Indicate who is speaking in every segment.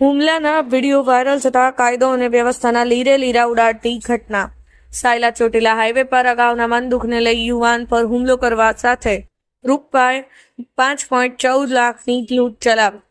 Speaker 1: હુમલાના video viral થતા કાયદો અને વ્યવસ્થાના લીરે લીરા ઉડાડતી ઘટના. સાયલા ચોટીલા હાઈવે પર અગાઉના મન દુઃખને લઈ યુવાન પર હુમલો કરવા સાથે રૂપિયા પાંચ પોઈન્ટ ચૌદ લાખની લૂંટ ચલાવી.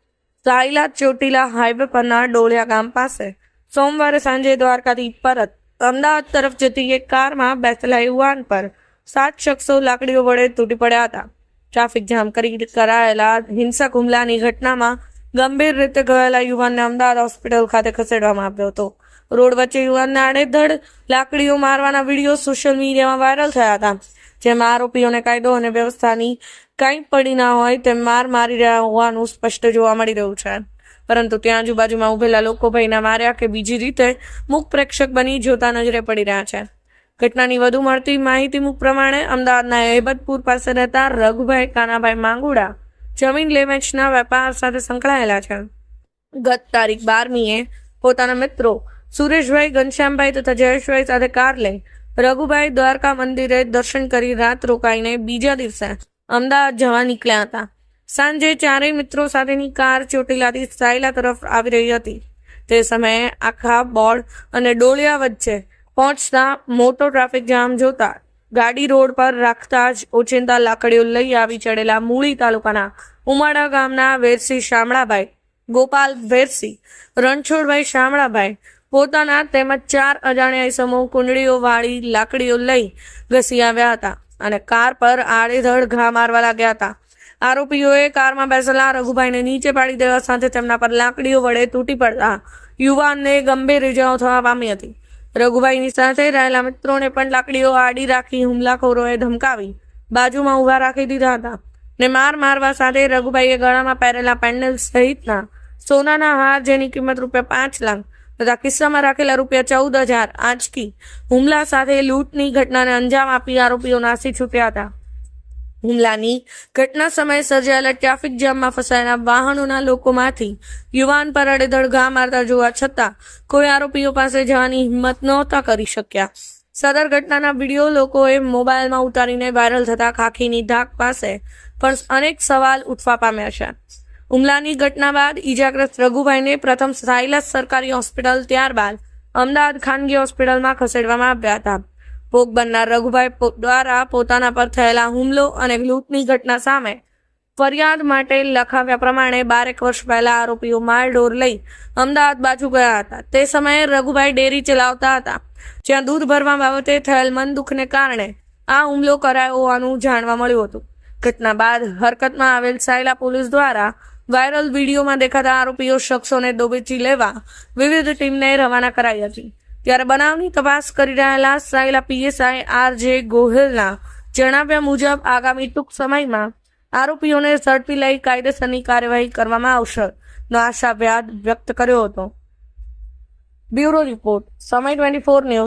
Speaker 1: સાયલા ચોટીલા હાઈવે પરના ડોળિયા ગામ પાસે સોમવારે સાંજે દ્વારકાથી પરત અમદાવાદ તરફ જતી એક કારમાં બેસેલા યુવાન પર સાત શખ્સો લાકડીઓ વડે તૂટી પડ્યા હતા. ટ્રાફિક જામ કરી કરાયેલા હિંસક હુમલાની ઘટનામાં ગંભીર રીતે ઘાયલા યુવાનને અમદાવાદ હોસ્પિટલ ખાતે ખસેડવામાં આવ્યો હતો. રોડ વચ્ચે યુવાનને આડેધડ લાકડીઓ મારવાના વીડિયો સોશિયલ મીડિયામાં વાયરલ થયા હતા. જેમાં આરોપીઓને કાયદો અને વ્યવસ્થાની કંઈ પડી ના હોય તેમ માર મારી રહ્યા હોવાનું સ્પષ્ટ જોવા મળી રહ્યું છે. પરંતુ ત્યાં આજુબાજુમાં ઉભેલા લોકો ભાઈના માર્યા કે બીજી રીતે મુખ પ્રેક્ષક બની જોતા નજરે પડી રહ્યા છે. ઘટનાની વધુ મળતી માહિતી મુક પ્રમાણે અમદાવાદના હેબતપુર પાસે રહેતા રઘુભાઈ કાનાભાઈ માંગુડા જમીન લે વેચના વેપાર સાથે સંકળાયેલા છે. ગત તારીખ બારમીએ પોતાના મિત્રો સુરેશભાઈ, ઘનશ્યામભાઈ તથા જયેશભાઈ સાથે કાર લઈ રઘુભાઈ દ્વારકા મંદિરે દર્શન કરી રાત રોકાઈને બીજા દિવસે અમદાવાદ જવા નીકળ્યા હતા. સાંજે ચારેય મિત્રો સાથેની કાર ચોટીલાથી સાયલા તરફ આવી રહી હતી. તે સમયે આખા બોર્ડ અને ડોળિયા વચ્ચે પહોંચતા મોટો ટ્રાફિક જામ જોતા ગાડી રોડ પર રાખતા જ ઓચિંતા લાકડીઓ લઈ આવી ચડેલા મૂળી તાલુકાના ઉમાડા ગામના વેરસી શામળાભાઈ, ગોપાલ વેરસી રણછોડભાઈ શામળાભાઈ પોતાના તેમજ ચાર અજાણ્યા ઇસમો કુંડળીઓ વાળી લાકડીઓ લઈ ઘસી આવ્યા હતા અને કાર પર આડેધડ ઘા મારવા લાગ્યા હતા. આરોપીઓએ કારમાં બેસેલા રઘુભાઈને નીચે પાડી દેવા સાથે તેમના પર લાકડીઓ વડે તૂટી પડતા યુવાનને ગંભીર ઇજાઓ થવા પામી હતી. રઘુભાઈની સાથે રહેલા મિત્રોને પણ લાકડીઓ આડી રાખી હુમલાખોરોએ ધમકાવી બાજુમાં ઊભા રાખી દીધા હતા. ને માર મારવા સાથે રઘુભાઈએ ગળામાં પહેરેલા પેન્ડલ સહિતના સોનાના હાર જેની કિંમત રૂપિયા પાંચ લાખ તથા કિસ્સામાં રાખેલા રૂપિયા ચૌદ હજાર આંચકી હુમલા સાથે લૂંટની ઘટનાને અંજામ આપી આરોપીઓ નાસી છૂટ્યા હતા. હુમલાની ઘટના સમયે સર્જાયેલા ટ્રાફિક જામમાં ફસાયેલા વાહનોના લોકોમાંથી યુવાન પર અડેધડ ઘા મારતા જોવા છતાં કોઈ આરોપીઓ પાસે જવાની હિંમત નહોતા કરી શક્યા. સદર ઘટનાના વીડિયો લોકોએ મોબાઈલમાં ઉતારીને વાયરલ થતા ખાખીની ધાક પાસે પણ અનેક સવાલ ઉઠવા પામ્યા છે. હુમલાની ઘટના બાદ ઈજાગ્રસ્ત રઘુભાઈને પ્રથમ સાયલસ સરકારી હોસ્પિટલ, ત્યારબાદ અમદાવાદ ખાનગી હોસ્પિટલમાં ખસેડવામાં આવ્યા હતા. ભોગ બનનાર રઘુભાઈ દ્વારા પોતાના પર થયેલા હુમલો અને લૂંટની ઘટના સામે ફરિયાદ માટે લખાવ્યા પ્રમાણે બારેક વર્ષ પહેલા આરોપીઓ માલઢોર લઈ અમદાવાદ બાજુ ગયા હતા. તે સમયે રઘુભાઈ ડેરી ચલાવતા હતા. જ્યાં દૂધ ભરવા બાબતે થયેલ મન દુઃખને કારણે આ હુમલો કરાયો હોવાનું જાણવા મળ્યું હતું. ઘટના બાદ હરકતમાં આવેલ સાયલા પોલીસ દ્વારા વાયરલ વિડીયોમાં દેખાતા આરોપીઓ શખ્સોને દોબેચી લેવા વિવિધ ટીમને રવાના કરાઈ હતી. ત્યારે બનાવની તપાસ કરી રહેલા સાયલા પીએસઆઈ આર જે ગોહિલના જણાવ્યા મુજબ આગામી ટૂંક સમયમાં આરોપીઓને ઝડપી લઈ કાયદેસરની કાર્યવાહી કરવામાં આવશે, નો આશાવાદ વ્યક્ત કર્યો હતો. બ્યુરો રિપોર્ટ, સમય ટ્વેન્ટી ફોર ન્યૂઝ